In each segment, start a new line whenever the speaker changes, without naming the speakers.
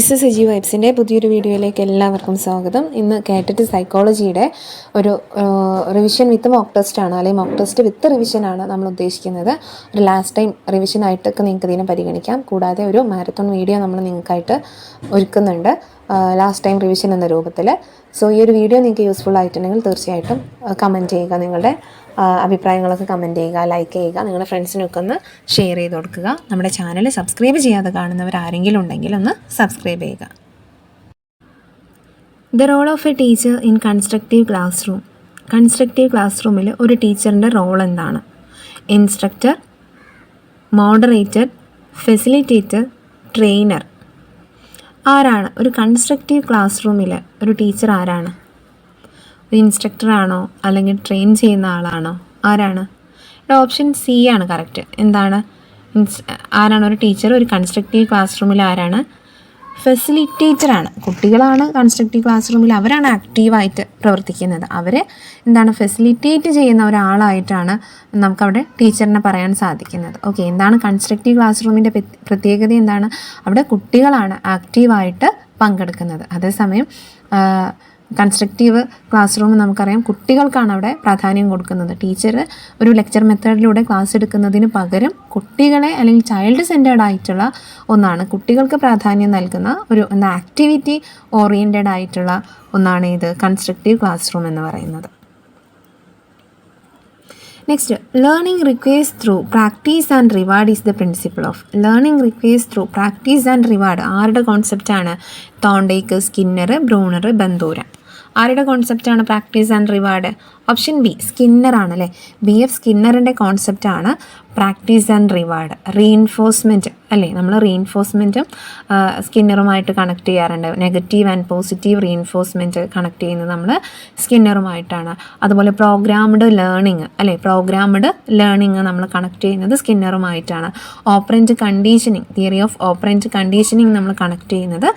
Mister Saji വൈബ്സിൻ്റെ പുതിയൊരു വീഡിയോയിലേക്ക് എല്ലാവർക്കും സ്വാഗതം ഇന്ന് കാറ്ററ്റ് സൈക്കോളജിയുടെ ഒരു റിവിഷൻ വിത്ത് മോക്ക് ടെസ്റ്റ് ആണ് അല്ലെങ്കിൽ മോക്ക് ടെസ്റ്റ് വിത്ത് റിവിഷൻ ആണ് നമ്മൾ ഉദ്ദേശിക്കുന്നത് ഒരു ലാസ്റ്റ് ടൈം റിവിഷൻ ആയിട്ടൊക്കെ നിങ്ങൾക്ക് ഇതിനെ പരിഗണിക്കാം കൂടാതെ ഒരു മാരത്തോൺ വീഡിയോ നമ്മൾ നിങ്ങൾക്കായിട്ട് ഒരുക്കുന്നുണ്ട് ലാസ്റ്റ് ടൈം റിവിഷൻ എന്ന രൂപത്തിൽ സോ ഈ ഒരു വീഡിയോ നിങ്ങൾക്ക് യൂസ്ഫുൾ ആയിട്ടുണ്ടെങ്കിൽ തീർച്ചയായിട്ടും കമൻറ്റ് ചെയ്യുക നിങ്ങളുടെ അഭിപ്രായങ്ങളൊക്കെ കമൻറ്റ് ചെയ്യുക ലൈക്ക് ചെയ്യുക നിങ്ങളുടെ ഫ്രണ്ട്സിനൊക്കെ ഒന്ന് ഷെയർ ചെയ്ത് കൊടുക്കുക നമ്മുടെ ചാനൽ സബ്സ്ക്രൈബ് ചെയ്യാതെ കാണുന്നവർ ആരെങ്കിലും ഉണ്ടെങ്കിൽ ഒന്ന് സബ്സ്ക്രൈബ് ചെയ്യുക the role of a teacher in constructive classroom constructive ക്ലാസ് റൂമിൽ ഒരു ടീച്ചറിൻ്റെ റോൾ എന്താണ് ഇൻസ്ട്രക്ടർ മോഡറേറ്റർ ഫെസിലിറ്റേറ്റർ ട്രെയിനർ ആരാണ് ഒരു കൺസ്ട്രക്റ്റീവ് ക്ലാസ് റൂമിൽ ഒരു ടീച്ചർ ആരാണ് ഒരു ഇൻസ്ട്രക്ടറാണോ അല്ലെങ്കിൽ ട്രെയിൻ ചെയ്യുന്ന ആളാണോ ആരാണ് ഓപ്ഷൻ സി ആണ് കറക്റ്റ് എന്താണ് മീൻസ് ആരാണ് ഒരു ടീച്ചർ ഒരു കൺസ്ട്രക്റ്റീവ് ക്ലാസ് റൂമിൽ ആരാണ് ഫെസിലിറ്റേറ്ററാണ് കുട്ടികളാണ് കൺസ്ട്രക്റ്റീവ് ക്ലാസ് റൂമിൽ അവരാണ് ആക്റ്റീവായിട്ട് പ്രവർത്തിക്കുന്നത് അവരെ എന്താണ് ഫെസിലിറ്റേറ്റ് ചെയ്യുന്ന ഒരാളായിട്ടാണ് നമുക്കവിടെ ടീച്ചറിനെ പറയാൻ സാധിക്കുന്നത് ഓക്കെ എന്താണ് കൺസ്ട്രക്റ്റീവ് ക്ലാസ് റൂമിൻ്റെ പ്രത്യേകത എന്താണ് അവിടെ കുട്ടികളാണ് ആക്റ്റീവായിട്ട് പങ്കെടുക്കുന്നത് അതേസമയം കൺസ്ട്രക്റ്റീവ് ക്ലാസ് റൂം നമുക്കറിയാം കുട്ടികൾക്കാണ് അവിടെ പ്രാധാന്യം കൊടുക്കുന്നത് ടീച്ചർ ഒരു ലെക്ചർ മെത്തേഡിലൂടെ ക്ലാസ് എടുക്കുന്നതിന് പകരം കുട്ടികളെ അല്ലെങ്കിൽ ചൈൽഡ് സെൻറ്റേഡ് ആയിട്ടുള്ള ഒന്നാണ് കുട്ടികൾക്ക് പ്രാധാന്യം നൽകുന്ന ഒരു ആക്ടിവിറ്റി ഓറിയൻറ്റഡ് ആയിട്ടുള്ള ഒന്നാണ് ഇത് കൺസ്ട്രക്റ്റീവ് ക്ലാസ് റൂം എന്ന് പറയുന്നത് next learning requires through practice and reward is the principle of learning requires through practice and reward ആരുടെ കോൺസെപ്റ്റാണ് തോണ്ടേക്ക് സ്കിന്നർ ബ്രൂണർ ബന്തൂര ആരുടെ കോൺസെപ്റ്റാണ് practice and reward option B Skinner ആണല്ലേ ബി എഫ് സ്കിന്നറിൻ്റെ കോൺസെപ്റ്റാണ് practice and reward reinforcement അല്ലേ നമ്മൾ റീഇൻഫോഴ്സ്മെൻറ്റും സ്കിന്നറുമായിട്ട് കണക്ട് ചെയ്യാറുണ്ട് negative and positive reinforcement connect ചെയ്യുന്നത് നമ്മൾ സ്കിന്നറുമായിട്ടാണ് അതുപോലെ പ്രോഗ്രാംഡ് ലേണിംഗ് അല്ലേ പ്രോഗ്രാംഡ് ലേണിംഗ് നമ്മൾ കണക്ട് ചെയ്യുന്നത് സ്കിന്നറുമായിട്ടാണ് operant conditioning theory of operant conditioning നമ്മൾ കണക്ട് ചെയ്യുന്നത്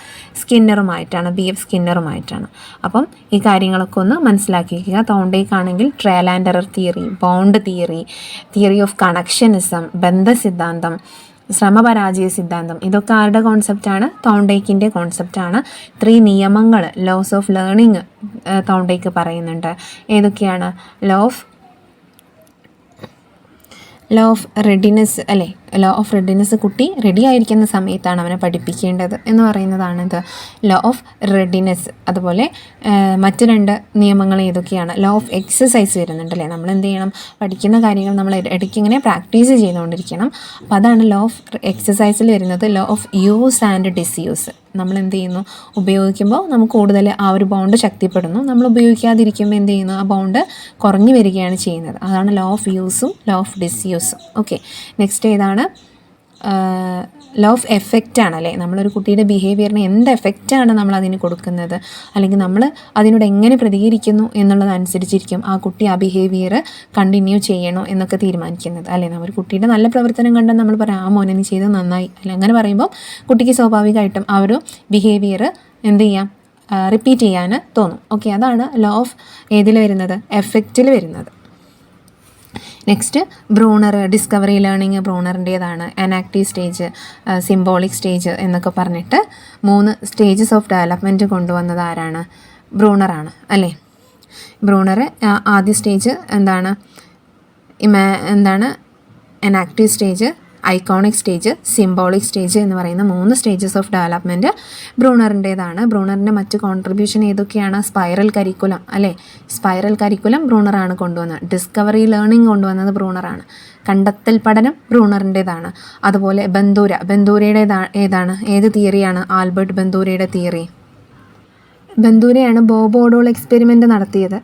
സ്കിന്നറുമായിട്ടാണ് ബി എഫ് സ്കിന്നറുമായിട്ടാണ് അപ്പം ഈ കാര്യങ്ങളൊക്കെ ഒന്ന് മനസ്സിലാക്കിക്കുക തോണ്ടേക്കാണെങ്കിൽ trial and error theory bond theory theory of connectionism ബന്ധസിദ്ധാന്തം ശ്രമപരാജയ സിദ്ധാന്തം ഇതൊക്കെ ആരുടെ കോൺസെപ്റ്റാണ് തോണ്ടേക്കിൻ്റെ കോൺസെപ്റ്റാണ് ത്രീ നിയമങ്ങൾ ലോസ് ഓഫ് ലേണിംഗ് തോണ്ടേക്ക് പറയുന്നുണ്ട് ഏതൊക്കെയാണ് law of law of readiness അല്ലേ ലോ ഓഫ് റെഡിനെസ് കുട്ടി റെഡി ആയിരിക്കുന്ന സമയത്താണ് അവനെ പഠിപ്പിക്കേണ്ടത് എന്ന് പറയുന്നതാണിത് ലോ ഓഫ് റെഡിനെസ് അതുപോലെ മറ്റു രണ്ട് നിയമങ്ങൾ ഏതൊക്കെയാണ് ലോ ഓഫ് എക്സസൈസ് വരുന്നുണ്ട് അല്ലേ നമ്മൾ എന്ത് ചെയ്യണം പഠിക്കുന്ന കാര്യങ്ങൾ നമ്മൾ ഇടയ്ക്ക് ഇങ്ങനെ പ്രാക്ടീസ് ചെയ്തുകൊണ്ടിരിക്കണം അപ്പോൾ അതാണ് ലോ ഓഫ് എക്സസൈസിൽ വരുന്നത് law of use and disuse നമ്മൾ എന്ത് ചെയ്യുന്നു ഉപയോഗിക്കുമ്പോൾ നമുക്ക് കൂടുതൽ ആ ഒരു ബോണ്ട് ശക്തിപ്പെടുന്നു നമ്മൾ ഉപയോഗിക്കാതിരിക്കുമ്പോൾ എന്ത് ചെയ്യുന്നു ആ ബോണ്ട് കുറഞ്ഞു വരികയാണ് ചെയ്യുന്നത് അതാണ് ലോ ഓഫ് യൂസും ലോ ഓഫ് ഡിസ്യൂസും ഓക്കെ നെക്സ്റ്റ് ഏതാണ് ലവ് എഫക്റ്റ് ആണല്ലേ നമ്മളൊരു കുട്ടിയുടെ ബിഹേവിയറിന് എന്ത് എഫക്റ്റാണ് നമ്മൾ അതിന് കൊടുക്കുന്നത് അല്ലെങ്കിൽ നമ്മൾ അതിനോട് എങ്ങനെ പ്രതികരിക്കുന്നു എന്നുള്ളതനുസരിച്ചിരിക്കും ആ കുട്ടി ആ ബിഹേവിയർ കണ്ടിന്യൂ ചെയ്യണോ എന്നൊക്കെ തീരുമാനിക്കുന്നത് അല്ലേ നമ്മൾ കുട്ടിയുടെ നല്ല പ്രവർത്തനം കണ്ടാൽ നമ്മൾ പറയാം ആ മോനെ നീ ചെയ്ത് നന്നായി അല്ല അങ്ങനെ പറയുമ്പോൾ കുട്ടിക്ക് സ്വാഭാവികമായിട്ടും ആ ഒരു ബിഹേവിയർ എന്ത് ചെയ്യാം റിപ്പീറ്റ് ചെയ്യാൻ തോന്നും ഓക്കെ അതാണ് ലോ ഓഫ് ഏതിൽ വരുന്നത് എഫക്റ്റിൽ വരുന്നത് നെക്സ്റ്റ് ബ്രൂണർ ഡിസ്കവറി ലേണിംഗ് ബ്രൂണറിൻ്റേതാണ് അനാക്റ്റീവ് സ്റ്റേജ് സിംബോളിക് സ്റ്റേജ് എന്നൊക്കെ പറഞ്ഞിട്ട് മൂന്ന് സ്റ്റേജസ് ഓഫ് ഡെവലപ്മെൻറ്റ് കൊണ്ടുവന്നത് ആരാണ് ബ്രൂണറാണ് അല്ലേ ബ്രൂണർ ആദ്യ സ്റ്റേജ് എന്താണ് എന്താണ് enactive stage iconic stage symbolic stage എന്ന് പറയുന്ന മൂന്ന് സ്റ്റേജസ് ഓഫ് ഡെവലപ്മെൻറ്റ് ബ്രൂണറിൻ്റേതാണ് ബ്രൂണറിൻ്റെ മറ്റ് കോൺട്രിബ്യൂഷൻ ഏതൊക്കെയാണ് സ്പൈറൽ കരിക്കുലം അല്ലേ സ്പൈറൽ കരിക്കുലം ബ്രൂണറാണ് കൊണ്ടുവന്നത് ഡിസ്കവറി ലേണിംഗ് കൊണ്ടുവന്നത് ബ്രൂണറാണ് കണ്ടെത്തൽ പഠനം ബ്രൂണറിൻ്റേതാണ് അതുപോലെ ബന്ദൂര ബന്ദൂരയുടെ ഏതാണ് ഏത് തിയറിയാണ് ആൽബർട്ട് ബന്ദൂരയുടെ തിയറി ബന്ദൂരയാണ് ബോബോഡോൾ ഓഡോൾ എക്സ്പെരിമെൻ്റ് നടത്തിയത്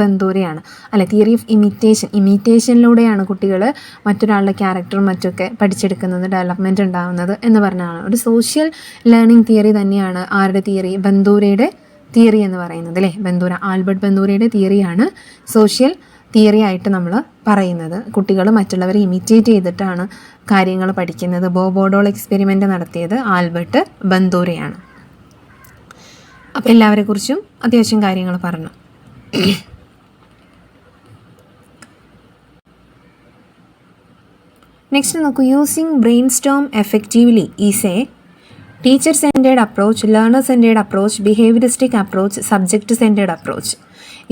ബന്ദൂരയാണ് അല്ല തിയറി ഓഫ് ഇമിറ്റേഷൻ ഇമിറ്റേഷനിലൂടെയാണ് കുട്ടികൾ മറ്റൊരാളുടെ ക്യാരക്ടറും മറ്റൊക്കെ പഠിച്ചെടുക്കുന്നത് ഡെവലപ്മെൻറ്റ് ഉണ്ടാകുന്നത് എന്ന് പറഞ്ഞാണ് ഒരു സോഷ്യൽ ലേണിംഗ് തിയറി തന്നെയാണ് ആരുടെ തിയറി ബന്ദൂരയുടെ തിയറി എന്ന് പറയുന്നത് അല്ലേ ബന്ദൂര ആൽബർട്ട് ബന്ദൂരയുടെ തിയറിയാണ് സോഷ്യൽ തിയറി ആയിട്ട് നമ്മൾ പറയുന്നത് കുട്ടികൾ മറ്റുള്ളവരെ ഇമിറ്റേറ്റ് ചെയ്തിട്ടാണ് കാര്യങ്ങൾ പഠിക്കുന്നത് ബോബോഡോൾ എക്സ്പെരിമെൻ്റ് നടത്തിയത് ആൽബർട്ട് ബന്ദൂരയാണ് അപ്പോൾ കുറിച്ചും അത്യാവശ്യം കാര്യങ്ങൾ പറഞ്ഞു നെക്സ്റ്റ് നോക്കൂ using brainstorm effectively is a teacher centred approach learner centred approach behaviouristic approach subject centred approach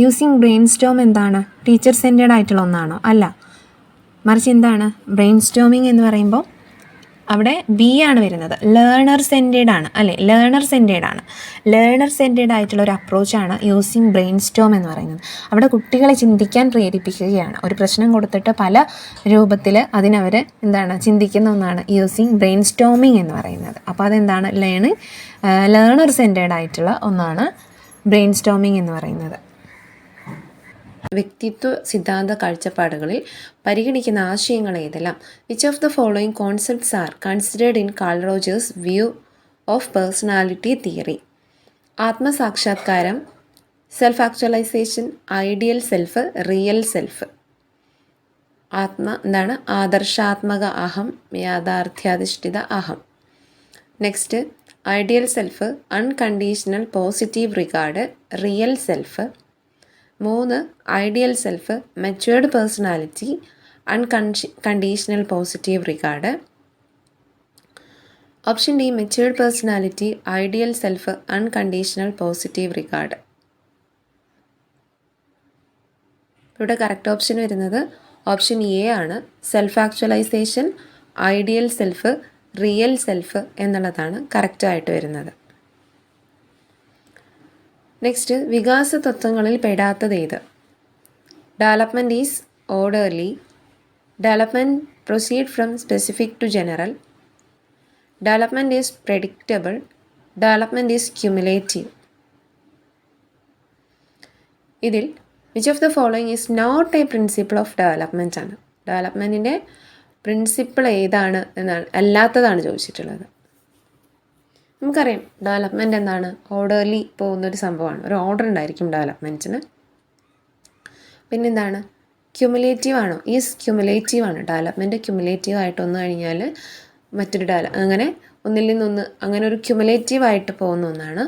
using brainstorm എന്താണ് ടീച്ചർ സെൻറ്റേഡ് ആയിട്ടുള്ള ഒന്നാണോ അല്ല മറിച്ച് എന്താണ് ബ്രെയിൻ സ്റ്റോമിങ് എന്ന് പറയുമ്പോൾ അവിടെ ബി ആണ് വരുന്നത് ലേണർ സെൻറ്റേഡ് ആണ് അല്ലേ ലേണർ സെൻറ്റേഡ് ആണ് ലേണർ സെൻറ്റേഡ് ആയിട്ടുള്ള ഒരു അപ്രോച്ചാണ് യൂസിങ് ബ്രെയിൻ സ്റ്റോം എന്ന് പറയുന്നത് അവിടെ കുട്ടികളെ ചിന്തിക്കാൻ പ്രേരിപ്പിക്കുകയാണ് ഒരു പ്രശ്നം കൊടുത്തിട്ട് പല രൂപത്തിൽ അതിനവർ എന്താണ് ചിന്തിക്കുന്ന ഒന്നാണ് യൂസിങ് ബ്രെയിൻ സ്റ്റോമിങ് എന്ന് പറയുന്നത് അപ്പോൾ അതെന്താണ് ലേണിങ് ലേണർ സെൻറ്റേഡ് ആയിട്ടുള്ള ഒന്നാണ് ബ്രെയിൻ സ്റ്റോമിങ് എന്ന് പറയുന്നത് വ്യക്തിത്വ സിദ്ധാന്ത കാഴ്ചപ്പാടുകളിൽ പരിഗണിക്കുന്ന ആശയങ്ങൾ ഏതെല്ലാം which of the following concepts are considered in Carl Rogers view of personality theory ആത്മസാക്ഷാത്കാരം self actualisation ideal self real self ആത്മ എന്താണ് ആദർശാത്മക അഹം യാഥാർത്ഥ്യാധിഷ്ഠിത അഹം next ideal self unconditional positive regard real self മൂന്ന് ഐഡിയൽ സെൽഫ് മെച്വേർഡ് പേഴ്സണാലിറ്റി അൺകൺഷി conditional positive regard option D matured personality ideal self unconditional positive regard ഇവിടെ കറക്റ്റ് ഓപ്ഷൻ വരുന്നത് ഓപ്ഷൻ എ ആണ് self actualisation ideal self real self എന്നുള്ളതാണ് കറക്റ്റായിട്ട് വരുന്നത് next വികാസ തത്വങ്ങളിൽ പെടാത്തത് ഏത് development is orderly development proceed from specific to general development is predictable development is cumulative ഇതിൽ which of the following is not a principle of development ആണ് ഡെവലപ്മെൻറ്റിൻ്റെ പ്രിൻസിപ്പിൾ ഏതാണ് എന്നാണ് അല്ലാത്തതാണ് ചോദിച്ചിട്ടുള്ളത് നമുക്കറിയാം ഡെവലപ്മെൻറ്റ് എന്താണ് ഓർഡർലി പോകുന്നൊരു സംഭവമാണ് ഒരു ഓർഡർ ഉണ്ടായിരിക്കും ഡെവലപ്മെൻറ്റിന് പിന്നെന്താണ് ക്യുമുലേറ്റീവ് ആണോ ഈസ് ക്യുമുലേറ്റീവ് ആണ് ഡെവലപ്മെൻറ്റ് ക്യുമുലേറ്റീവ് ആയിട്ട് വന്നു കഴിഞ്ഞാൽ മറ്റൊരു ഡെവല അങ്ങനെ ഒന്നിൽ നിന്നൊന്ന് അങ്ങനെ ഒരു ക്യുമുലേറ്റീവ് ആയിട്ട് പോകുന്ന ഒന്നാണ്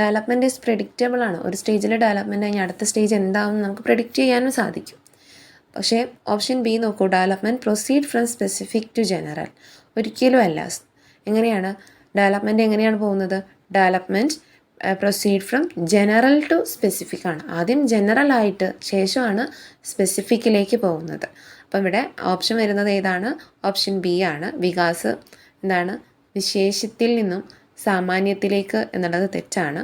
ഡെവലപ്മെൻ്റ് ഈസ് പ്രെഡിക്റ്റബിൾ ആണ് ഒരു സ്റ്റേജിലെ ഡെവലപ്മെൻറ്റ് കഴിഞ്ഞാൽ അടുത്ത സ്റ്റേജ് എന്താവും നമുക്ക് പ്രെഡിക്റ്റ് ചെയ്യാനും സാധിക്കും പക്ഷേ ഓപ്ഷൻ ബി നോക്കൂ development proceed from specific to general ഒരിക്കലും അല്ല എങ്ങനെയാണ് ഡെവലപ്മെൻറ്റ് എങ്ങനെയാണ് പോകുന്നത് development proceed from general to specific ആണ് ആദ്യം ജനറൽ ആയിട്ട് ശേഷമാണ് സ്പെസിഫിക്കിലേക്ക് പോകുന്നത് അപ്പം ഇവിടെ ഓപ്ഷൻ വരുന്നത് ഏതാണ് ഓപ്ഷൻ ബി ആണ് വികാസ് എന്താണ് വിശേഷത്തിൽ നിന്നും സാമാന്യത്തിലേക്ക് എന്നുള്ളത് തെറ്റാണ്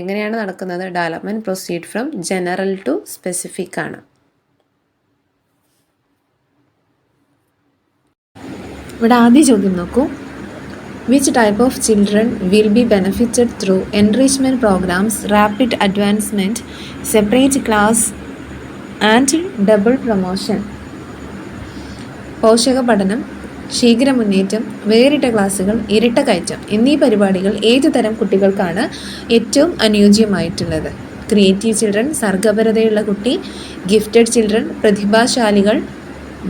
എങ്ങനെയാണ് നടക്കുന്നത് development proceed from general to specific ആണ് ഇവിടെ ആദ്യ ചോദ്യം നോക്കൂ which type of children will be benefited through enrichment programmes rapid advancement separate class and double promotion പോഷക പഠനം ശീഘ്ര മുന്നേറ്റം വേറിട്ട ക്ലാസ്സുകൾ ഇരട്ട കയറ്റം എന്നീ പരിപാടികൾ ഏതു തരം കുട്ടികൾക്കാണ് ഏറ്റവും അനുയോജ്യമായിട്ടുള്ളത് ക്രിയേറ്റീവ് ചിൽഡ്രൻ സർഗപരതയുള്ള കുട്ടി ഗിഫ്റ്റഡ് ചിൽഡ്രൻ പ്രതിഭാശാലികൾ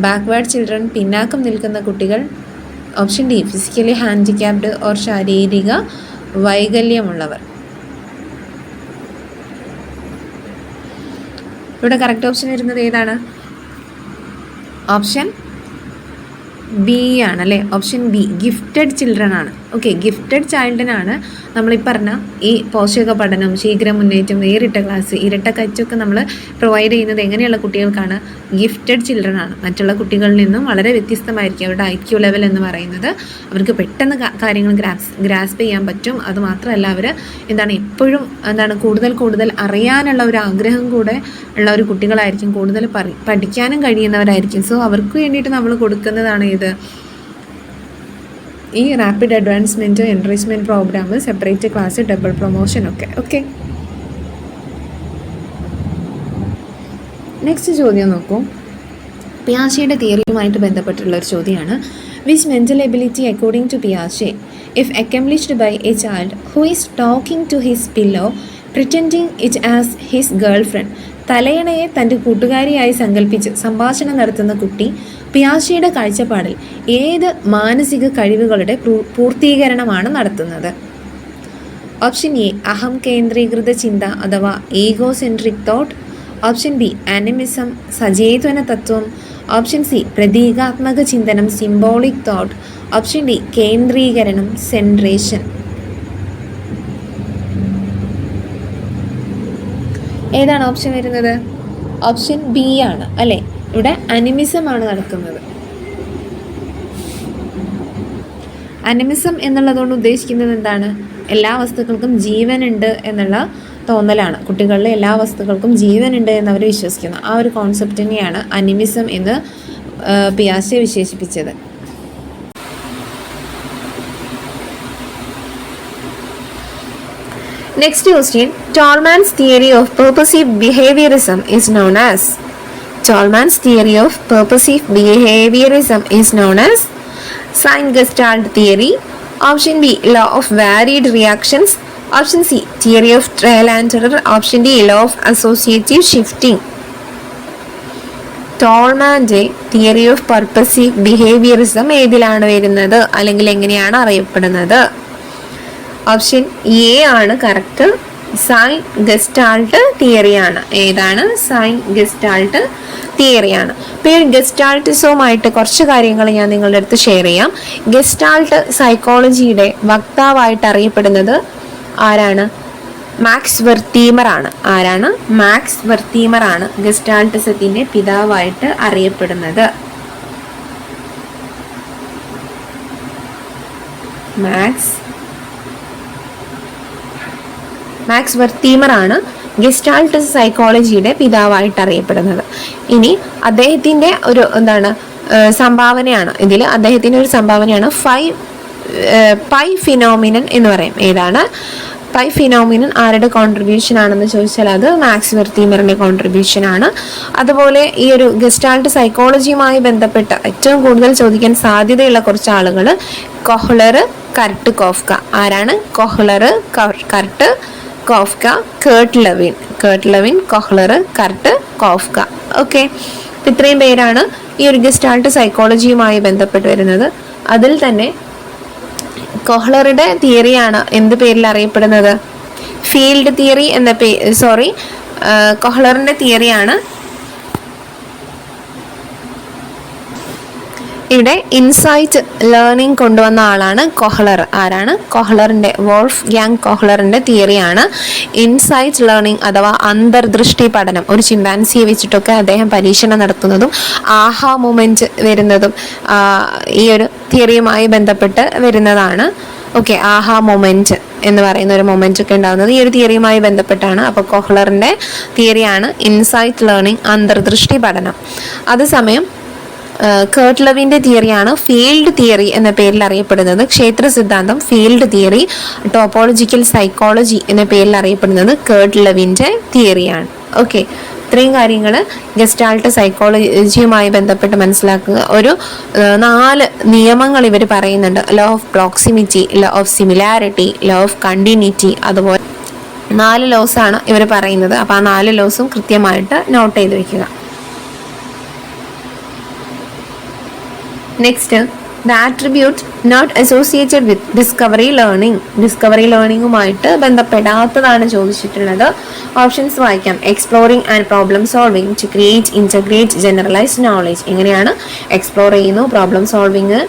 ബാക്ക്വേർഡ് ചിൽഡ്രൻ പിന്നാക്കം നിൽക്കുന്ന കുട്ടികൾ option D physically handicapped or ശാരീരിക വൈകല്യമുള്ളവർ ഇവിടെ കറക്റ്റ് ഓപ്ഷൻ വരുന്നത് ഏതാണ് ഓപ്ഷൻ ബി ആണ് അല്ലേ ഓപ്ഷൻ ബി ഗിഫ്റ്റഡ് ചിൽഡ്രൻ ആണ് ഓക്കെ ഗിഫ്റ്റഡ് ചൈൽഡിനാണ് നമ്മളീ പറഞ്ഞ ഈ പോഷക പഠനം ശീഘ്ര മുന്നേറ്റം വേറിട്ട ക്ലാസ് ഇരട്ട കച്ചൊക്കെ നമ്മൾ പ്രൊവൈഡ് ചെയ്യുന്നത് എങ്ങനെയുള്ള കുട്ടികൾക്കാണ് ഗിഫ്റ്റഡ് ചിൽഡ്രൻ ആണ് മറ്റുള്ള കുട്ടികളിൽ നിന്നും വളരെ വ്യത്യസ്തമായിരിക്കും അവരുടെ ഐ ക്യു ലെവൽ എന്ന് പറയുന്നത് അവർക്ക് പെട്ടെന്ന് കാര്യങ്ങൾ ഗ്രാസ് ഗ്രാസ്പ് ചെയ്യാൻ പറ്റും അതുമാത്രമല്ല അവർ എന്താണ് എപ്പോഴും എന്താണ് കൂടുതൽ കൂടുതൽ അറിയാനുള്ള ഒരു ആഗ്രഹം കൂടെ ഉള്ള ഒരു കുട്ടികളായിരിക്കും കൂടുതൽ പഠിക്കാനും കഴിയുന്നവരായിരിക്കും സോ അവർക്ക് വേണ്ടിയിട്ട് നമ്മൾ കൊടുക്കുന്നതാണ് ഇത് ഈ rapid advancement enrichment programme separate class double promotion ഒക്കെ ഓക്കെ നെക്സ്റ്റ് ചോദ്യം നോക്കൂ പിയാശയുടെ തിയറിയുമായിട്ട് ബന്ധപ്പെട്ടുള്ള ഒരു ചോദ്യമാണ് which mental ability according to പിയാശെ is accomplished by a child who is talking to his pillow pretending it as his girlfriend തലയണയെ തൻ്റെ കൂട്ടുകാരിയായി സങ്കല്പിച്ച് സംഭാഷണം നടത്തുന്ന കുട്ടി പിയാശിയുടെ കാഴ്ചപ്പാടിൽ ഏത് മാനസിക കഴിവുകളുടെ പൂർത്തീകരണമാണ് നടത്തുന്നത് ഓപ്ഷൻ എ അഹം കേന്ദ്രീകൃത ചിന്ത അഥവാ egocentric thought option B animism സചേതന തത്വം ഓപ്ഷൻ സി പ്രതീകാത്മക ചിന്തനം സിംബോളിക് തോട്ട് ഓപ്ഷൻ ഡി കേന്ദ്രീകരണം സെൻട്രേഷൻ ഏതാണ് ഓപ്ഷൻ വരുന്നത് ഓപ്ഷൻ ബി ആണ് അല്ലേ ഇവിടെ അനിമിസം ആണ് നടക്കുന്നത് അനിമിസം എന്നുള്ളതുകൊണ്ട് ഉദ്ദേശിക്കുന്നത് എന്താണ് എല്ലാ വസ്തുക്കൾക്കും ജീവനുണ്ട് എന്നുള്ള തോന്നലാണ് കുട്ടികളിലെ എല്ലാ വസ്തുക്കൾക്കും ജീവനുണ്ട് എന്നവർ വിശ്വസിക്കുന്നു ആ ഒരു കോൺസെപ്റ്റിനെയാണ് അനിമിസം എന്ന് പിയാസെ വിശേഷിപ്പിച്ചത് next question Tolman's theory of purposive behaviourism is known as Tolman's theory of purposive behaviourism is known as sign gestalt theory option B law of varied reactions option C theory of trial and error option D law of associative shifting ടോൾമാൻ്റെ theory of purposive behaviourism ഏതിലാണ് വരുന്നത് അല്ലെങ്കിൽ എങ്ങനെയാണ് അറിയപ്പെടുന്നത് option A ആണ് correct sign gestalt തിയറിയാണ് ഏതാണ് sign gestalt തിയറിയാണ് അപ്പോൾ ഈ ഗസ്റ്റാൾട്ടിസവുമായിട്ട് കുറച്ച് കാര്യങ്ങൾ ഞാൻ നിങ്ങളുടെ അടുത്ത് ഷെയർ ചെയ്യാം ഗസ്റ്റാൾട്ട് സൈക്കോളജിയുടെ വക്താവായിട്ട് അറിയപ്പെടുന്നത് ആരാണ് മാക്സ് വെർത്തീമർ ആണ് ആരാണ് മാക്സ് വെർത്തീമർ ആണ് ഗസ്റ്റാൾട്ടിസത്തിൻ്റെ പിതാവായിട്ട് അറിയപ്പെടുന്നത് മാക്സ് മാക്സ് വെർത്തീമറാണ് ഗെസ്റ്റാൾട്ട് സൈക്കോളജിയുടെ പിതാവായിട്ട് അറിയപ്പെടുന്നത് ഇനി അദ്ദേഹത്തിൻ്റെ ഒരു എന്താണ് സംഭാവനയാണ് ഇതിൽ അദ്ദേഹത്തിൻ്റെ ഒരു സംഭാവനയാണ് ഫൈ പൈ ഫിനോമിനൻ എന്ന് പറയും ഏതാണ് പൈ ഫിനോമിനൻ ആരുടെ കോൺട്രിബ്യൂഷൻ ആണെന്ന് ചോദിച്ചാൽ അത് മാക്സ് വെർത്തീമറിൻ്റെ കോൺട്രിബ്യൂഷൻ ആണ് അതുപോലെ ഈ ഒരു ഗസ്റ്റാൾട്ട് സൈക്കോളജിയുമായി ബന്ധപ്പെട്ട ഏറ്റവും കൂടുതൽ ചോദിക്കാൻ സാധ്യതയുള്ള കുറച്ച് ആളുകൾ കൊഹ്ലർ കർട്ട് കോഫ്ക ആരാണ് Kohler Kurt Koffka Kurt Lewin Kurt Lewin Kohler Kurt Koffka okay ഇത്രയും പേരാണ് ഈ ഒരു ഗസ്റ്റാൾട്ട് സൈക്കോളജിയുമായി ബന്ധപ്പെട്ട് വരുന്നത് അതിൽ തന്നെ കൊഹ്ലറുടെ തിയറിയാണ് എന്ത് പേരിൽ അറിയപ്പെടുന്നത് ഫീൽഡ് തിയറി എന്ന പേ സോറി കൊഹ്ലറിൻ്റെ തിയറിയാണ് ഇവിടെ ഇൻസൈറ്റ് ലേണിംഗ് കൊണ്ടുവന്ന ആളാണ് കൊഹ്ലർ ആരാണ് കൊഹ്ലറിൻ്റെ വോൾഫ് ഗ്യാങ് കൊഹ്ലറിൻ്റെ തിയറിയാണ് ഇൻസൈറ്റ് ലേണിംഗ് അഥവാ അന്തർദൃഷ്ടി പഠനം ഒരു ചിമ്പാൻസിയെ വെച്ചിട്ടൊക്കെ അദ്ദേഹം പരീക്ഷണം നടത്തുന്നതും ആഹാ മൂമെൻറ്റ് വരുന്നതും ഈ ഒരു തിയറിയുമായി ബന്ധപ്പെട്ട് വരുന്നതാണ് ഓക്കെ ആഹാ മൊമെൻറ്റ് എന്ന് പറയുന്ന ഒരു മൊമെൻ്റ് ഒക്കെ ഉണ്ടാകുന്നത് ഈ ഒരു തിയറിയുമായി ബന്ധപ്പെട്ടാണ് അപ്പോൾ കൊഹ്ലറിൻ്റെ തിയറിയാണ് ഇൻസൈറ്റ് ലേണിംഗ് അന്തർദൃഷ്ടി പഠനം അതേസമയം ലവിൻ്റെ തിയറിയാണ് ഫീൽഡ് തിയറി എന്ന പേരിൽ അറിയപ്പെടുന്നത് ക്ഷേത്ര സിദ്ധാന്തം ഫീൽഡ് തിയറി ടോപ്പോളജിക്കൽ സൈക്കോളജി എന്ന പേരിൽ അറിയപ്പെടുന്നത് കേർട്ട് ലവിൻ്റെ തിയറിയാണ് ഓക്കെ ഇത്രയും കാര്യങ്ങൾ ഗസ്റ്റാൾട്ട് സൈക്കോളജിയുമായി ബന്ധപ്പെട്ട് മനസ്സിലാക്കുക ഒരു നാല് നിയമങ്ങൾ ഇവർ പറയുന്നുണ്ട് law of proximity law of similarity law of continuity അതുപോലെ നാല് ലോസാണ് ഇവർ പറയുന്നത് അപ്പോൾ ആ നാല് ലോസും കൃത്യമായിട്ട് നോട്ട് ചെയ്ത് വയ്ക്കുക next the attribute not associated with discovery learning discovery ലേണിംഗുമായിട്ട് ബന്ധപ്പെടാത്തതാണ് ചോദിച്ചിട്ടുള്ളത് ഓപ്ഷൻസ് വായിക്കാം exploring and problem solving to create integrate generalised knowledge എങ്ങനെയാണ് എക്സ്പ്ലോർ ചെയ്യുന്നു പ്രോബ്ലം സോൾവിങ്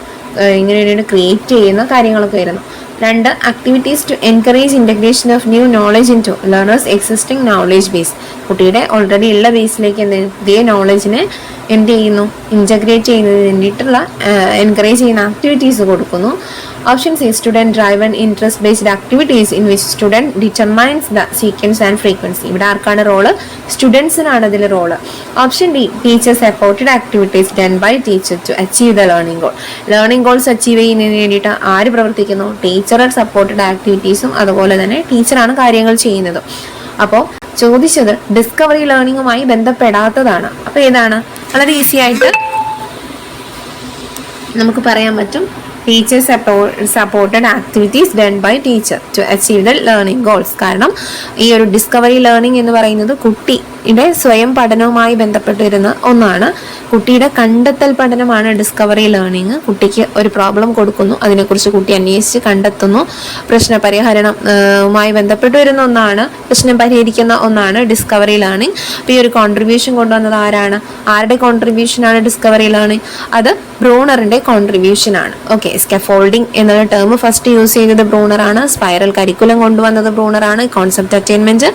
ഇങ്ങനെയാണ് ക്രിയേറ്റ് ചെയ്യുന്ന കാര്യങ്ങളൊക്കെ വരുന്നു രണ്ട് activities to encourage integration of new knowledge into learners existing knowledge base കുട്ടിയുടെ ഓൾറെഡി ഉള്ള ബേസിലേക്ക് എന്ത് പുതിയ നോളജിനെ എന്ത് ചെയ്യുന്നു ഇൻറ്റഗ്രേറ്റ് ചെയ്യുന്നതിന് വേണ്ടിയിട്ടുള്ള എൻകറേജ് ചെയ്യുന്ന ആക്ടിവിറ്റീസ് കൊടുക്കുന്നു Option C student driven interest based activities in which student determines the sequence and frequency ഇവിടെ ആർക്കാണ് റോള് സ്റ്റുഡൻസിനാണ് അതിൽ role option D teachers efforted activities done by teacher to achieve the learning goal learning goals achieve ചെയ്യുന്നതിന് വേണ്ടിയിട്ട് ആര് പ്രവർത്തിക്കുന്നു teacher supported ആക്ടിവിറ്റീസും അതുപോലെ തന്നെ ടീച്ചറാണ് കാര്യങ്ങൾ ചെയ്യുന്നത് അപ്പോൾ ചോദിച്ചത് ഡിസ്കവറി ലേണിങ്ങുമായി ബന്ധപ്പെടാത്തതാണ് അപ്പോൾ ഏതാണ് വളരെ ഈസി ആയിട്ട് നമുക്ക് പറയാൻ പറ്റും teacher supported activities done by teacher to achieve the learning goals കാരണം ഈ ഒരു ഡിസ്കവറി ലേണിംഗ് എന്ന് പറയുന്നത് കുട്ടിയുടെ സ്വയം പഠനവുമായി ബന്ധപ്പെട്ടിരുന്ന ഒന്നാണ് കുട്ടിയുടെ കണ്ടെത്തൽ പഠനമാണ് ഡിസ്കവറി ലേണിംഗ് കുട്ടിക്ക് ഒരു പ്രോബ്ലം കൊടുക്കുന്നു അതിനെക്കുറിച്ച് കുട്ടി അന്വേഷിച്ച് കണ്ടെത്തുന്നു പ്രശ്ന പരിഹരണമായി ബന്ധപ്പെട്ട് വരുന്ന ഒന്നാണ് പ്രശ്നം പരിഹരിക്കുന്ന ഒന്നാണ് ഡിസ്കവറി ലേണിംഗ് അപ്പോൾ ഈ ഒരു കോൺട്രിബ്യൂഷൻ കൊണ്ടുവന്നത് ആരാണ് ആരുടെ കോൺട്രിബ്യൂഷനാണ് ഡിസ്കവറി ലേണിംഗ് അത് ബ്രോണറിൻ്റെ കോൺട്രിബ്യൂഷനാണ് ഓക്കെ സ്കെഫോൾഡിംഗ് എന്ന ടേം ഫസ്റ്റ് യൂസ് ചെയ്തത് ബ്രൂണറാണ് സ്പൈറൽ കരിക്കുലം കൊണ്ടുവന്നത് ബ്രൂണറാണ് കോൺസെപ്റ്റ് അറ്റൈൻമെന്റ്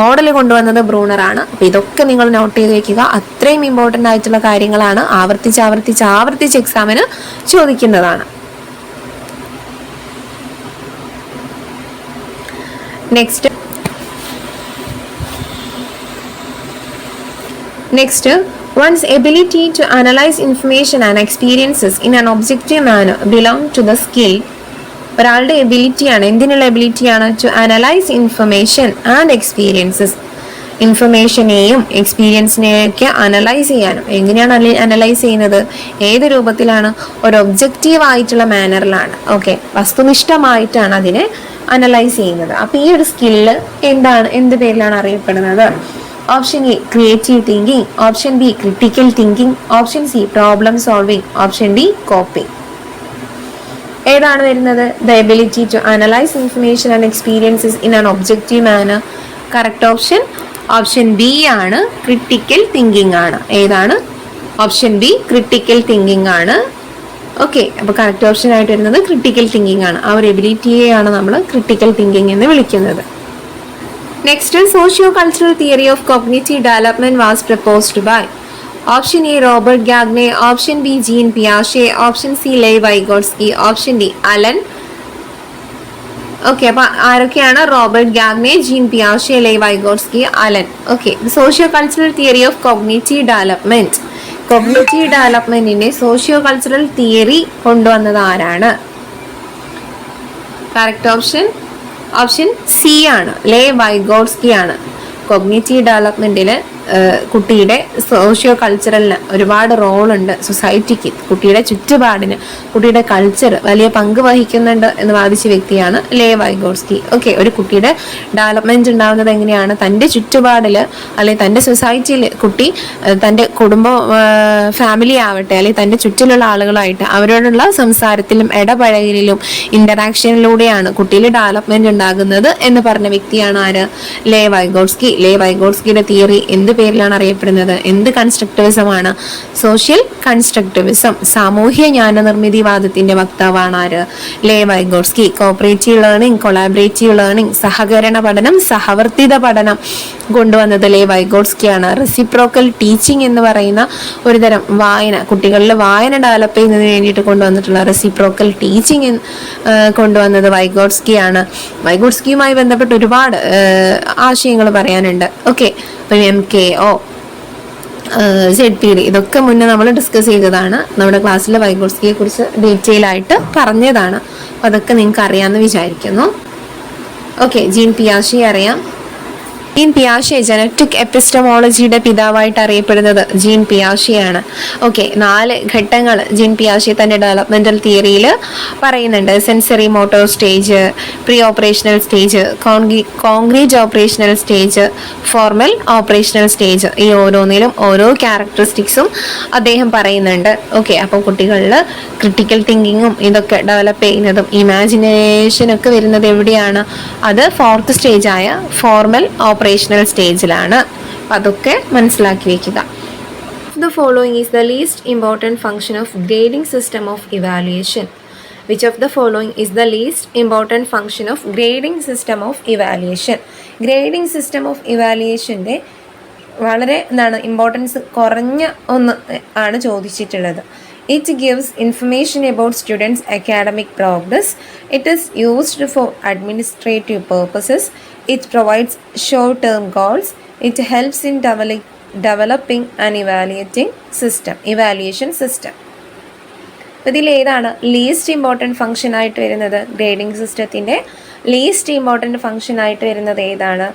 മോഡൽ കൊണ്ടുവന്നത് ബ്രൂണറാണ് അപ്പോൾ ഇതൊക്കെ നിങ്ങൾ നോട്ട് ചെയ്ത് വെക്കുക അത്രയും ഇമ്പോർട്ടൻ്റ് ആയിട്ടുള്ള കാര്യങ്ങളാണ് ആവർത്തിച്ച് ആവർത്തിച്ച് ആവർത്തിച്ച് എക്സാമിന് ചോദിക്കുന്നതാണ് next next One's ability to analyze information and experiences in an objective manner belong to the skill. ഒരാളുടെ എബിലിറ്റിയാണ് എന്തിനുള്ള എബിലിറ്റിയാണ് to analyse information and experiences ഇൻഫർമേഷനെയും എക്സ്പീരിയൻസിനെയൊക്കെ അനലൈസ് ചെയ്യാനും എങ്ങനെയാണ് അനലൈസ് ചെയ്യുന്നത് ഏത് രൂപത്തിലാണ് ഒരു ഒബ്ജക്റ്റീവ് ആയിട്ടുള്ള മാനറിലാണ് ഓക്കെ വസ്തുനിഷ്ഠമായിട്ടാണ് അതിനെ അനലൈസ് ചെയ്യുന്നത് അപ്പോൾ ഈ ഒരു സ്കില്ല് എന്താണ് എന്ത് പേരിലാണ് അറിയപ്പെടുന്നത് option A creative thinking option B critical thinking option C problem solving option D coping ഏതാണ് വരുന്നത് the ability to analyse information and experiences in an objective manner correct option option B ആണ് critical thinking ആണ് ഏതാണ് option B critical thinking ആണ് okay അപ്പോൾ correct option ആയിട്ട് വരുന്നത് critical thinking ആണ് ആ ഒരു എബിലിറ്റിയെയാണ് നമ്മൾ ക്രിട്ടിക്കൽ തിങ്കിങ് എന്ന് വിളിക്കുന്നത് next socio cultural theory of cognitive development was proposed by option A Robert Gagne option B Jean പിയാഷെ option C Lev Vygotsky option D Allen okay അപ്പൊ ആരൊക്കെയാണ് റോബർട്ട് ഗാഗ്നെ ജീൻ പിയാഷെ Lev Vygotsky Allen okay socio cultural theory of cognitive development cognitive ഡെവലപ്മെന്റിന്റെ socio cultural theory കൊണ്ടുവന്നത് ആരാണ് correct option option C ആണ് ലേ Vygotsky ആണ് cognitive ഡെവലപ്മെൻറ്റിൽ കുട്ടിയുടെ socio കൾച്ചറലിന് ഒരുപാട് റോളുണ്ട് സൊസൈറ്റിക്ക് കുട്ടിയുടെ ചുറ്റുപാടിന് കുട്ടിയുടെ കൾച്ചർ വലിയ പങ്ക് വഹിക്കുന്നുണ്ട് എന്ന് വാദിച്ച വ്യക്തിയാണ് ലേ വൈഗോസ്കി ഓക്കെ ഒരു കുട്ടിയുടെ ഡെവലപ്മെൻറ്റ് ഉണ്ടാകുന്നത് എങ്ങനെയാണ് തൻ്റെ ചുറ്റുപാടിൽ അല്ലെങ്കിൽ തൻ്റെ സൊസൈറ്റിയിൽ കുട്ടി തൻ്റെ കുടുംബ ഫാമിലി ആവട്ടെ അല്ലെങ്കിൽ തൻ്റെ ചുറ്റിലുള്ള ആളുകളായിട്ട് അവരോടുള്ള സംസാരത്തിലും ഇടപഴകലിലും ഇൻ്ററാക്ഷനിലൂടെയാണ് കുട്ടിയിൽ ഡെവലപ്മെൻറ്റ് ഉണ്ടാകുന്നത് എന്ന് പറഞ്ഞ വ്യക്തിയാണ് ആര് ലേ വൈഗോസ്കി ലേ വൈഗോസ്കിയുടെ തിയറി എന്ത് എന്നൊരു പേരിലാണ് അറിയപ്പെടുന്നത് എന്ത് കൺസ്ട്രക്ടിവിസമാണ് സോഷ്യൽ കൺസ്ട്രക്ടിവിസം സാമൂഹ്യ വാദത്തിന്റെ വക്താവാണ് ആര് Lev Vygotsky cooperative learning collaborative learning സഹകരണ പഠനം സഹവർത്തിത പഠനം കൊണ്ടുവന്നത് ലേ ആണ് റെസിപ്രോക്കൽ ടീച്ചിങ് എന്ന് പറയുന്ന ഒരു വായന കുട്ടികളിൽ വായന ഡെവലപ്പ് ചെയ്യുന്നതിന് വേണ്ടിയിട്ട് കൊണ്ടുവന്നിട്ടുള്ള റെസിപ്രോക്കൽ ടീച്ചിങ് കൊണ്ടുവന്നത് വൈഗോഡ്സ്കിയാണ് വൈഗോഡ്സ്കിയുമായി ബന്ധപ്പെട്ട് ഒരുപാട് ആശയങ്ങൾ പറയാനുണ്ട് ഓക്കെ ഇപ്പം M K O Z P D ഇതൊക്കെ മുന്നേ നമ്മൾ ഡിസ്കസ് ചെയ്തതാണ് നമ്മുടെ ക്ലാസ്സിലെ വൈഗോസ്കിയെ കുറിച്ച് ഡീറ്റെയിൽ ആയിട്ട് പറഞ്ഞതാണ് അപ്പോൾ അതൊക്കെ നിങ്ങൾക്ക് അറിയാമെന്ന് വിചാരിക്കുന്നു ഓക്കെ ജീൻ പിയാഷി അറിയാം ജീൻ പിയാഷെ ജനറ്റിക് എപ്പിസ്റ്റമോളജിയുടെ പിതാവായിട്ട് അറിയപ്പെടുന്നത് ജീൻ പിയാഷെയാണ് ഓക്കെ നാല് ഘട്ടങ്ങൾ ജീൻ പിയാഷെ തന്റെ ഡെവലപ്മെന്റൽ തിയറിയിൽ പറയുന്നുണ്ട് sensory motor stage pre operational stage concrete operational stage formal operational stage ഈ ഓരോന്നിലും ഓരോ ക്യാരക്ടറിസ്റ്റിക്സും അദ്ദേഹം പറയുന്നുണ്ട് ഓക്കെ അപ്പോൾ കുട്ടികളിൽ ക്രിട്ടിക്കൽ തിങ്കിങ്ങും ഇതൊക്കെ ഡെവലപ്പ് ചെയ്യുന്നതും ഇമാജിനേഷനൊക്കെ വരുന്നത് എവിടെയാണ് അത് ഫോർത്ത് സ്റ്റേജ് ആയ ഫോർമൽ ഓപ്പറേഷൻ ഓപ്പറേഷണൽ സ്റ്റേജിലാണ് അപ്പം അതൊക്കെ മനസ്സിലാക്കി വയ്ക്കുക the following is the least important function of grading system of evaluation which of the following is the least important function of grading system of evaluation grading system of ഇവാലുവേഷൻ്റെ വളരെ എന്താണ് importance കുറഞ്ഞ ഒന്ന് ആണ് ചോദിച്ചിട്ടുള്ളത് it gives information about students academic progress it is used for administrative purposes It provides short term goals. It helps in develop, developing and evaluating system, evaluation system. ഇതിൽ ഏതാണ് least important function ആയിട്ട് വരുന്നത് grading സിസ്റ്റത്തിൻ്റെ least important function ആയിട്ട് വരുന്നത് ഏതാണ്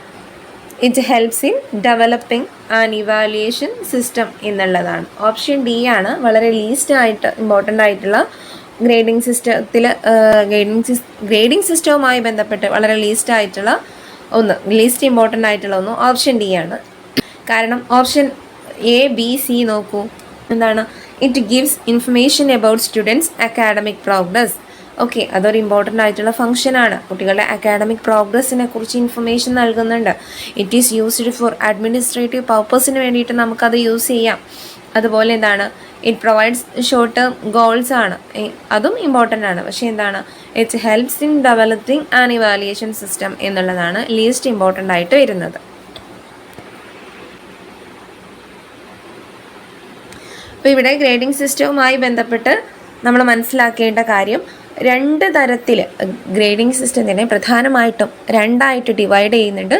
it helps in developing and evaluation system എന്നുള്ളതാണ് option D ആണ് വളരെ ലീസ്റ്റ് ആയിട്ട് ഇമ്പോർട്ടൻ്റ് ആയിട്ടുള്ള ഗ്രേഡിംഗ് സിസ്റ്റത്തിൽ ഗ്രേഡിംഗ് സിസ് ഗ്രേഡിംഗ് സിസ്റ്റവുമായി ബന്ധപ്പെട്ട് വളരെ ലീസ്റ്റ് ആയിട്ടുള്ള ഒന്ന് ലീസ്റ്റ് ഇമ്പോർട്ടൻ്റ് ആയിട്ടുള്ള ഒന്ന് ഓപ്ഷൻ ഡി ആണ് കാരണം ഓപ്ഷൻ എ ബി സി നോക്കൂ എന്താണ് it gives information about students academic progress okay അതൊരു ഇമ്പോർട്ടൻ്റ് ആയിട്ടുള്ള ഫംഗ്ഷനാണ് കുട്ടികളുടെ അക്കാഡമിക് പ്രോഗ്രസ്സിനെ കുറിച്ച് ഇൻഫർമേഷൻ നൽകുന്നുണ്ട് it is used for administrative പർപ്പസിന് വേണ്ടിയിട്ട് നമുക്കത് യൂസ് ചെയ്യാം അതുപോലെ എന്താണ് it provides short term goals ആണ് അതും ഇമ്പോർട്ടൻ്റ് ആണ് പക്ഷേ എന്താണ് its helps in developing and evaluation system എന്നുള്ളതാണ് ലീസ്റ്റ് ഇമ്പോർട്ടൻ്റ് ആയിട്ട് വരുന്നത് അപ്പോൾ ഇവിടെ ഗ്രേഡിംഗ് സിസ്റ്റവുമായി ബന്ധപ്പെട്ട് നമ്മൾ മനസ്സിലാക്കേണ്ട കാര്യം രണ്ട് തരത്തിൽ ഗ്രേഡിംഗ് സിസ്റ്റത്തിനെ പ്രധാനമായിട്ടും രണ്ടായിട്ട് ഡിവൈഡ് ചെയ്യുന്നുണ്ട്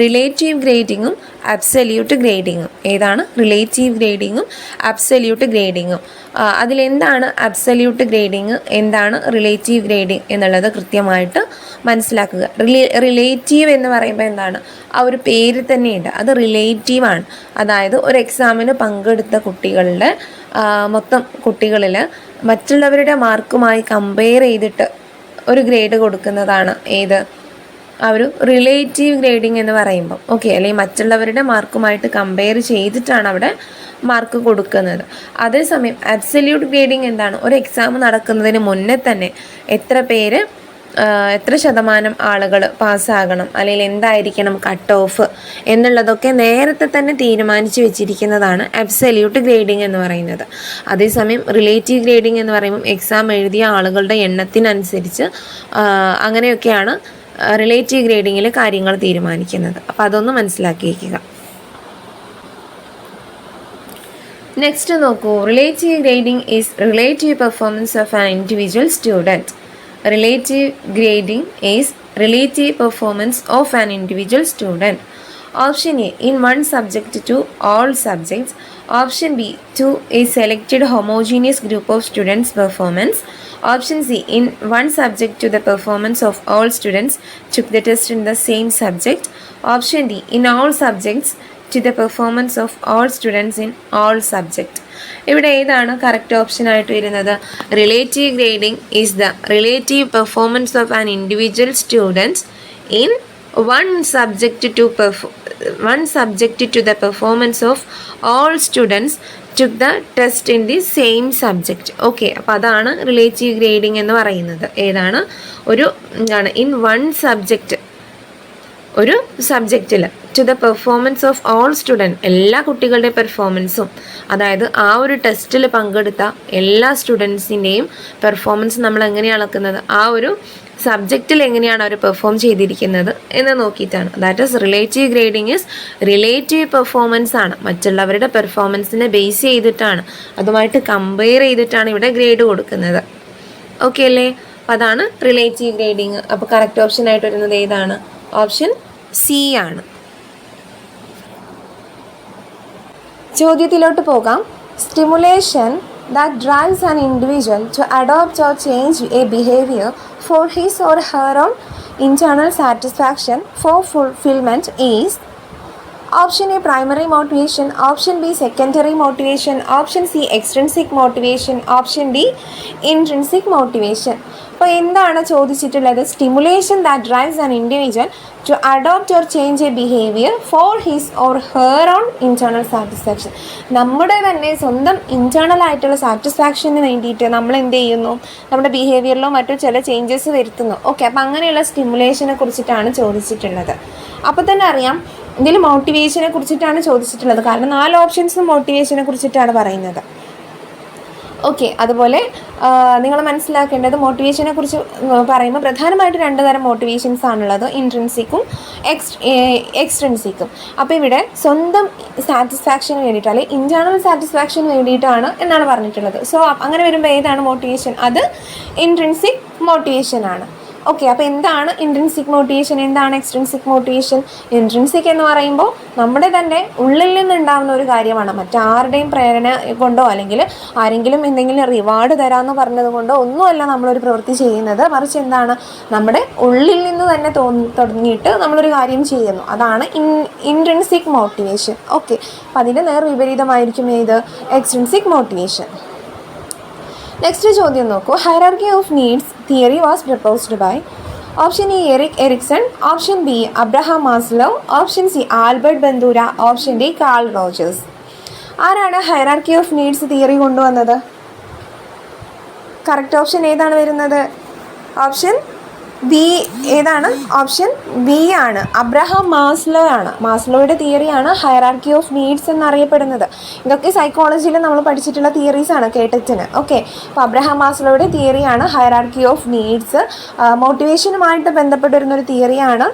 റിലേറ്റീവ് ഗ്രേഡിങ്ങും അബ്സല്യൂട്ട് ഗ്രേഡിങ്ങും ഏതാണ് റിലേറ്റീവ് ഗ്രേഡിങ്ങും അബ്സല്യൂട്ട് ഗ്രേഡിങ്ങും അതിലെന്താണ് അബ്സല്യൂട്ട് ഗ്രേഡിങ് എന്താണ് റിലേറ്റീവ് ഗ്രേഡിങ് എന്നുള്ളത് കൃത്യമായിട്ട് മനസ്സിലാക്കുക റിലേറ്റീവ് എന്ന് പറയുമ്പോൾ എന്താണ് ആ ഒരു പേര് തന്നെയുണ്ട് അത് റിലേറ്റീവാണ് അതായത് ഒരു എക്സാമിന് പങ്കെടുത്ത കുട്ടികളുടെ മൊത്തം കുട്ടികളിൽ മറ്റുള്ളവരുടെ മാർക്കുമായി കമ്പയർ ചെയ്തിട്ട് ഒരു ഗ്രേഡ് കൊടുക്കുന്നതാണ് ഏത് ആ ഒരു റിലേറ്റീവ് ഗ്രേഡിംഗ് എന്ന് പറയുമ്പം ഓക്കെ അല്ലെങ്കിൽ മറ്റുള്ളവരുടെ മാർക്കുമായിട്ട് കമ്പയർ ചെയ്തിട്ടാണ് അവിടെ മാർക്ക് കൊടുക്കുന്നത് അതേസമയം അബ്സല്യൂട്ട് ഗ്രേഡിംഗ് എന്താണ് ഒരു എക്സാം നടക്കുന്നതിന് മുന്നേ തന്നെ എത്ര പേര് എത്ര ശതമാനം ആളുകൾ പാസ്സാകണം അല്ലെങ്കിൽ എന്തായിരിക്കണം കട്ട് ഓഫ് എന്നുള്ളതൊക്കെ നേരത്തെ തന്നെ തീരുമാനിച്ചു വെച്ചിരിക്കുന്നതാണ് അബ്സല്യൂട്ട് ഗ്രേഡിംഗ് എന്ന് പറയുന്നത് അതേസമയം റിലേറ്റീവ് ഗ്രേഡിംഗ് എന്ന് പറയുമ്പോൾ എക്സാം എഴുതിയ ആളുകളുടെ എണ്ണത്തിനനുസരിച്ച് അങ്ങനെയൊക്കെയാണ് റിലേറ്റീവ് ഗ്രേഡിങ്ങിൽ കാര്യങ്ങൾ തീരുമാനിക്കുന്നത് അപ്പോൾ അതൊന്ന് മനസ്സിലാക്കി വയ്ക്കുക നെക്സ്റ്റ് നോക്കൂ relative grading is relative performance of an individual student relative grading is relative performance of an individual student. Option A in one subject to all subjects. Option B to a selected homogeneous group of students' performance. Option C in one subject to the performance of all students took the test in the same subject. Option D in all subjects to the performance of all students in all subjects. ഇവിടെ ഏതാണ് correct option ആയിട്ട് വരുന്നത് relative grading is the relative performance of an individual students in one subject to പെർഫോ one subject to the performance of all students to the test in the same subject okay അപ്പോൾ അതാണ് relative grading എന്ന് പറയുന്നത് ഏതാണ് ഒരു എന്താണ് in one subject ഒരു സബ്ജക്റ്റിൽ to the performance of all student എല്ലാ കുട്ടികളുടെ പെർഫോമൻസും അതായത് ആ ഒരു ടെസ്റ്റിൽ പങ്കെടുത്ത എല്ലാ സ്റ്റുഡൻസിൻ്റെയും പെർഫോമൻസ് നമ്മൾ എങ്ങനെയാണ് അളക്കുന്നത് ആ ഒരു സബ്ജക്റ്റിൽ എങ്ങനെയാണ് അവർ പെർഫോം ചെയ്തിരിക്കുന്നത് എന്ന് നോക്കിയിട്ടാണ് that is relative grading is relative performance ആണ് മറ്റുള്ളവരുടെ പെർഫോമൻസിനെ ബേസ് ചെയ്തിട്ടാണ് അതുമായിട്ട് കമ്പയർ ചെയ്തിട്ടാണ് ഇവിടെ ഗ്രേഡ് കൊടുക്കുന്നത് ഓക്കെ അല്ലേ അതാണ് റിലേറ്റീവ് ഗ്രേഡിങ് അപ്പോൾ കറക്റ്റ് ഓപ്ഷൻ ആയിട്ട് വരുന്നത് ഏതാണ് ഓപ്ഷൻ സി ആണ് ചോദ്യത്തിലോട്ട് പോകാം stimulation that drives an individual to adopt or change a behavior for his or her own internal satisfaction for fulfillment is option A primary motivation, option B secondary motivation, option C extrinsic motivation, option D intrinsic motivation. അപ്പോൾ എന്താണ് ചോദിച്ചിട്ടുള്ളത് stimulation that drives an individual to adopt or change a behaviour for his or her own internal satisfaction നമ്മുടെ തന്നെ സ്വന്തം internal ആയിട്ടുള്ള satisfaction വേണ്ടിയിട്ട് നമ്മൾ എന്ത് ചെയ്യുന്നു നമ്മുടെ ബിഹേവിയറിലോ മറ്റോ ചില ചേഞ്ചസ് വരുത്തുന്നു ഓക്കെ അപ്പോൾ അങ്ങനെയുള്ള സ്റ്റിമുലേഷനെ കുറിച്ചിട്ടാണ് ചോദിച്ചിട്ടുള്ളത് അപ്പോൾ തന്നെ അറിയാം ഇതിൽ മോട്ടിവേഷനെ കുറിച്ചിട്ടാണ് ചോദിച്ചിട്ടുള്ളത് കാരണം നാല് ഓപ്ഷൻസ് മോട്ടിവേഷനെ കുറിച്ചിട്ടാണ് പറയുന്നത് ഓക്കെ അതുപോലെ നിങ്ങൾ മനസ്സിലാക്കേണ്ടത് മോട്ടിവേഷനെ കുറിച്ച് പറയുമ്പോൾ പ്രധാനമായിട്ട് രണ്ട് തരം മോട്ടിവേഷൻസ് ആണുള്ളത് ഇൻട്രൻസിക്കും എക്സ് എക്സ്ട്രൻസിക്കും അപ്പോൾ ഇവിടെ സ്വന്തം സാറ്റിസ്ഫാക്ഷന് വേണ്ടിയിട്ട് അല്ലെങ്കിൽ ഇൻറ്റേർണൽ സാറ്റിസ്ഫാക്ഷൻ വേണ്ടിയിട്ടാണ് എന്നാണ് പറഞ്ഞിട്ടുള്ളത് സോ അങ്ങനെ വരുമ്പോൾ ഏതാണ് മോട്ടിവേഷൻ അത് ഇൻട്രൻസിക് മോട്ടിവേഷനാണ് ഓക്കെ അപ്പോൾ എന്താണ് ഇൻട്രൻസിക് മോട്ടിവേഷൻ എന്താണ് എക്സ്ട്രൻസിക് മോട്ടിവേഷൻ ഇൻട്രൻസിക് എന്ന് പറയുമ്പോൾ നമ്മുടെ തന്നെ ഉള്ളിൽ നിന്നുണ്ടാകുന്ന ഒരു കാര്യമാണ് മറ്റാരുടെയും പ്രേരണ കൊണ്ടോ അല്ലെങ്കിൽ ആരെങ്കിലും എന്തെങ്കിലും റിവാർഡ് തരാമെന്ന് പറഞ്ഞത് കൊണ്ടോ ഒന്നുമല്ല നമ്മളൊരു പ്രവൃത്തി ചെയ്യുന്നത് മറിച്ച് എന്താണ് നമ്മുടെ ഉള്ളിൽ നിന്ന് തന്നെ തോന്നി തുടങ്ങിയിട്ട് നമ്മളൊരു കാര്യം ചെയ്യുന്നു അതാണ് ഇൻ ഇൻട്രൻസിക് മോട്ടിവേഷൻ ഓക്കെ അപ്പം അതിൻ്റെ നേർ വിപരീതമായിരിക്കും ഇത് എക്സ്ട്രൻസിക് മോട്ടിവേഷൻ നെക്സ്റ്റ് ചോദ്യം നോക്കൂ hierarchy of needs theory was proposed by option A. Eric Erickson, option B. Abraham Maslow, option C. Albert Bandura, option D. Carl Rogers. ആരാണ് ഹൈറാർക്കി ഓഫ് നീഡ്സ് തിയറി കൊണ്ടുവന്നത് correct option ഏതാണ് വരുന്നത് option B ഏതാണ് option B ആണ് Abraham Maslow ആണ് മാസ്ലോയുടെ തിയറിയാണ് hierarchy of needs എന്നറിയപ്പെടുന്നത് ഇതൊക്കെ സൈക്കോളജിയിൽ നമ്മൾ പഠിച്ചിട്ടുള്ള തിയറീസ് ആണ് കേട്ടച്ചിന് ഓക്കെ അപ്പോൾ അബ്രഹാം മാസ്ലോയുടെ തിയറിയാണ് ഹയറാർക്കി ഓഫ് നീഡ്സ് മോട്ടിവേഷനുമായിട്ട് ബന്ധപ്പെട്ടിരുന്നൊരു തിയറിയാണ്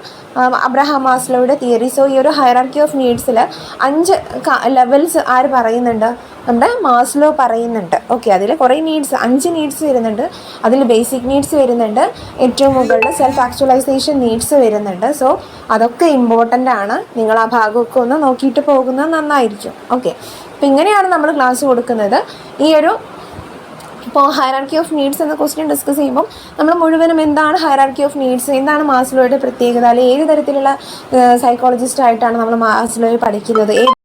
അബ്രഹാം മാസ്ലോയുടെ തിയറി സോ ഈ ഒരു ഹയറാർക്കി ഓഫ് നീഡ്സിൽ അഞ്ച് ലെവൽസ് ആര് പറയുന്നുണ്ട് നമ്മുടെ മാസ്ലോ പറയുന്നുണ്ട് ഓക്കെ അതിൽ കുറേ നീഡ്സ് അഞ്ച് നീഡ്സ് വരുന്നുണ്ട് അതിൽ ബേസിക് നീഡ്സ് വരുന്നുണ്ട് ഏറ്റവും മുകളിൽ നമ്മളുടെ സെൽഫ് ആക്ച്വലൈസേഷൻ നീഡ്സ് വരുന്നുണ്ട് സോ അതൊക്കെ ഇമ്പോർട്ടൻ്റ് ആണ് നിങ്ങൾ ആ ഭാഗമൊക്കെ ഒന്ന് നോക്കിയിട്ട് പോകുന്നത് നന്നായിരിക്കും ഓക്കെ അപ്പം ഇങ്ങനെയാണ് നമ്മൾ ക്ലാസ് കൊടുക്കുന്നത് ഈ ഒരു ഇപ്പോൾ ഹയറാർക്കി ഓഫ് നീഡ്സ് എന്ന ക്വസ്റ്റ്യൻ ഡിസ്കസ് ചെയ്യുമ്പോൾ നമ്മൾ മുഴുവനും എന്താണ് ഹയറാർക്കി ഓഫ് നീഡ്സ് എന്താണ് മാസ്ലോയുടെ പ്രത്യേകത അല്ലെങ്കിൽ ഏത് തരത്തിലുള്ള സൈക്കോളജിസ്റ്റായിട്ടാണ് നമ്മൾ മാസ്ലോയെ പഠിക്കുന്നത്